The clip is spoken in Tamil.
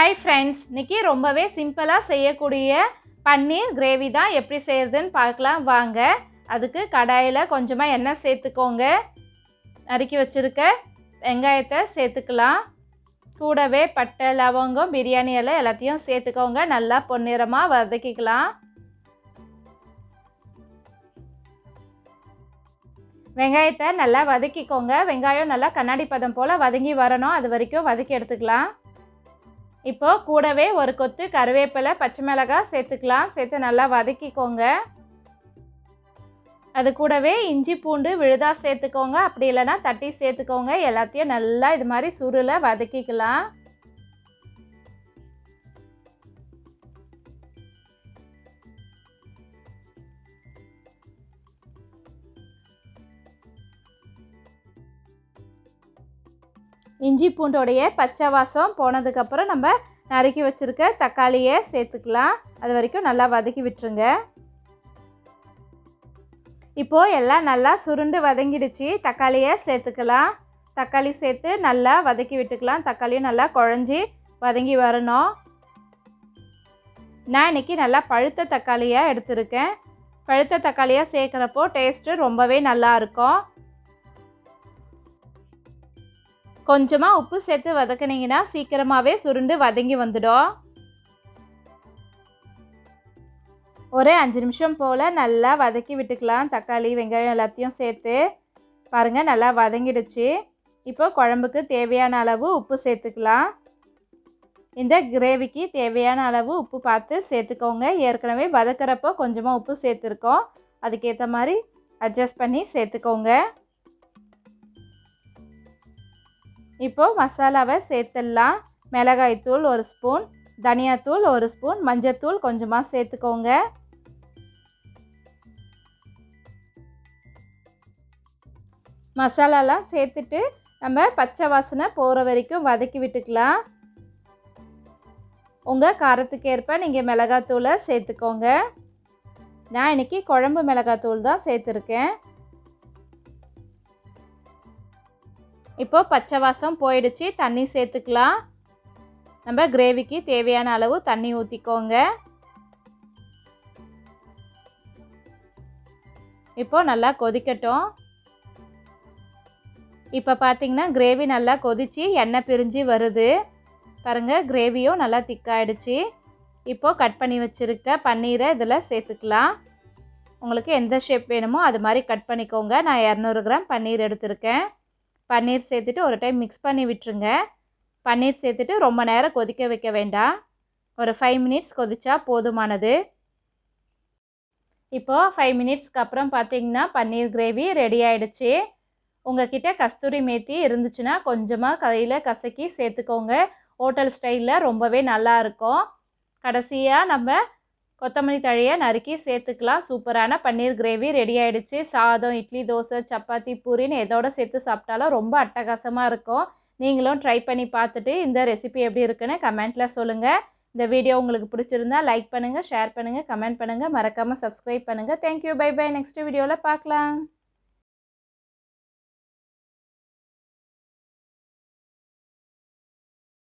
ஹாய் ஃப்ரெண்ட்ஸ் இன்றைக்கி ரொம்பவே சிம்பிளாக செய்யக்கூடிய பன்னீர் கிரேவி தான் எப்படி செய்கிறதுன்னு பார்க்கலாம். வாங்க அதுக்கு கடாயில் கொஞ்சமாக எண்ணெய் சேர்த்துக்கோங்க. நறுக்கி வச்சுருக்க வெங்காயத்தை சேர்த்துக்கலாம். கூடவே பட்டை லவங்கம் பிரியாணி எல்லாம் எல்லாத்தையும் சேர்த்துக்கோங்க. நல்லா பொன்னிறமாக வதக்கிக்கலாம். வெங்காயத்தை நல்லா வதக்கிக்கோங்க. வெங்காயம் நல்லா கண்ணாடி பதம் போல் வதங்கி வரணும். அது வரைக்கும் வதக்கி எடுத்துக்கலாம். இப்போது கூடவே ஒரு கொத்து கருவேப்பிலை பச்சை மிளகாய் சேர்த்துக்கலாம். சேர்த்து நல்லா வதக்கிக்கோங்க. அது கூடவே இஞ்சி பூண்டு விழுதா சேர்த்துக்கோங்க. அப்படி இல்லைன்னா தட்டி சேர்த்துக்கோங்க. எல்லாத்தையும் நல்லா இது மாதிரி சுருளை வதக்கிக்கலாம். இஞ்சி பூண்டோடைய பச்சை வாசம் போனதுக்கப்புறம் நம்ம நறுக்கி வச்சுருக்க தக்காளியை சேர்த்துக்கலாம். அது வரைக்கும் நல்லா வதக்கி விட்டுருங்க. இப்போது எல்லாம் நல்லா சுருண்டு வதங்கிடுச்சு. தக்காளியை சேர்த்துக்கலாம். தக்காளி சேர்த்து நல்லா வதக்கி விட்டுக்கலாம். தக்காளியும் நல்லா குழஞ்சி வதங்கி வரணும். நான் இன்றைக்கி நல்லா பழுத்த தக்காளியாக எடுத்திருக்கேன். பழுத்த தக்காளியாக சேர்க்குறப்போ டேஸ்ட்டு ரொம்பவே நல்லா கொஞ்சமாக உப்பு சேர்த்து வதக்குனீங்கன்னா சீக்கிரமாகவே சுருண்டு வதங்கி வந்துடும். ஒரு அஞ்சு நிமிஷம் போல் நல்லா வதக்கி விட்டுக்கலாம். தக்காளி வெங்காயம் எல்லாத்தையும் சேர்த்து. பாருங்கள் நல்லா வதங்கிடுச்சு. இப்போ குழம்புக்கு தேவையான அளவு உப்பு சேர்த்துக்கலாம். இந்த கிரேவிக்கு தேவையான அளவு உப்பு பார்த்து சேர்த்துக்கோங்க. ஏற்கனவே வதக்கிறப்போ கொஞ்சமாக உப்பு சேர்த்துருக்கோம். அதுக்கேற்ற மாதிரி அட்ஜஸ்ட் பண்ணி சேர்த்துக்கோங்க. இப்போது மசாலாவை சேர்த்துடலாம். மிளகாய்த்தூள் ஒரு ஸ்பூன் தனியாத்தூள் ஒரு ஸ்பூன் மஞ்சத்தூள் கொஞ்சமாக சேர்த்துக்கோங்க. மசாலாலாம் சேர்த்துட்டு நம்ம பச்சை வாசனை போகிற வரைக்கும் வதக்கி விட்டுக்கலாம். உங்கள் காரத்துக்கு ஏற்ப நீங்கள் மிளகாத்தூளை சேர்த்துக்கோங்க. நான் இன்றைக்கி குழம்பு மிளகாத்தூள் தான் சேர்த்துருக்கேன். இப்போ பச்சை வாசம் போயிடுச்சு தண்ணி சேர்த்துக்கலாம். நம்ம கிரேவிக்கு தேவையான அளவு தண்ணி ஊற்றிக்கோங்க இப்போ நல்லா கொதிக்கட்டும். இப்போ பார்த்தீங்கன்னா கிரேவி நல்லா கொதித்து எண்ணெய் பிரிஞ்சு வருது. பாருங்கள் கிரேவியும் நல்லா திக்காயிடுச்சு இப்போது கட் பண்ணி வச்சுருக்க பன்னீரை இதில் சேர்த்துக்கலாம். உங்களுக்கு எந்த ஷேப் வேணுமோ அது மாதிரி கட் பண்ணிக்கோங்க. நான் இரநூறு கிராம் பன்னீர் எடுத்திருக்கேன். பன்னீர் சேர்த்துட்டு ஒரு டைம் மிக்ஸ் பண்ணி விட்டுருங்க. பன்னீர் சேர்த்துட்டு ரொம்ப நேரம் கொதிக்க வைக்க வேண்டாம். ஒரு ஃபைவ் மினிட்ஸ் கொதிச்சா போதுமானது. இப்போது ஃபைவ் மினிட்ஸ்க்கு அப்புறம் பார்த்தீங்கன்னா பன்னீர் கிரேவி ரெடி ஆகிடுச்சு உங்ககிட்ட கஸ்தூரி மேத்தி இருந்துச்சுன்னா கொஞ்சமாக கையில் கசக்கி சேர்த்துக்கோங்க. ஹோட்டல் ஸ்டைலில் ரொம்பவே நல்லாயிருக்கும் கடைசியாக நம்ம கொத்தமல்லி தழையை நறுக்கி சேர்த்துக்கலாம். சூப்பரான பன்னீர் கிரேவி ரெடி ஆகிடுச்சு சாதம் இட்லி தோசை சப்பாத்தி பூரின்னு எதோட சேர்த்து சாப்பிட்டாலும் ரொம்ப அட்டகாசமாக இருக்கும். நீங்களும் ட்ரை பண்ணி பார்த்துட்டு இந்த ரெசிபி எப்படி இருக்குன்னு கமெண்ட்டில் சொல்லுங்கள் இந்த வீடியோ உங்களுக்கு பிடிச்சிருந்தா லைக் பண்ணுங்கள் ஷேர் பண்ணுங்கள் கமெண்ட் பண்ணுங்கள் மறக்காமல் சப்ஸ்கிரைப் பண்ணுங்கள் தேங்க்யூ பை பை நெக்ஸ்ட் வீடியோவில் பார்க்கலாம்.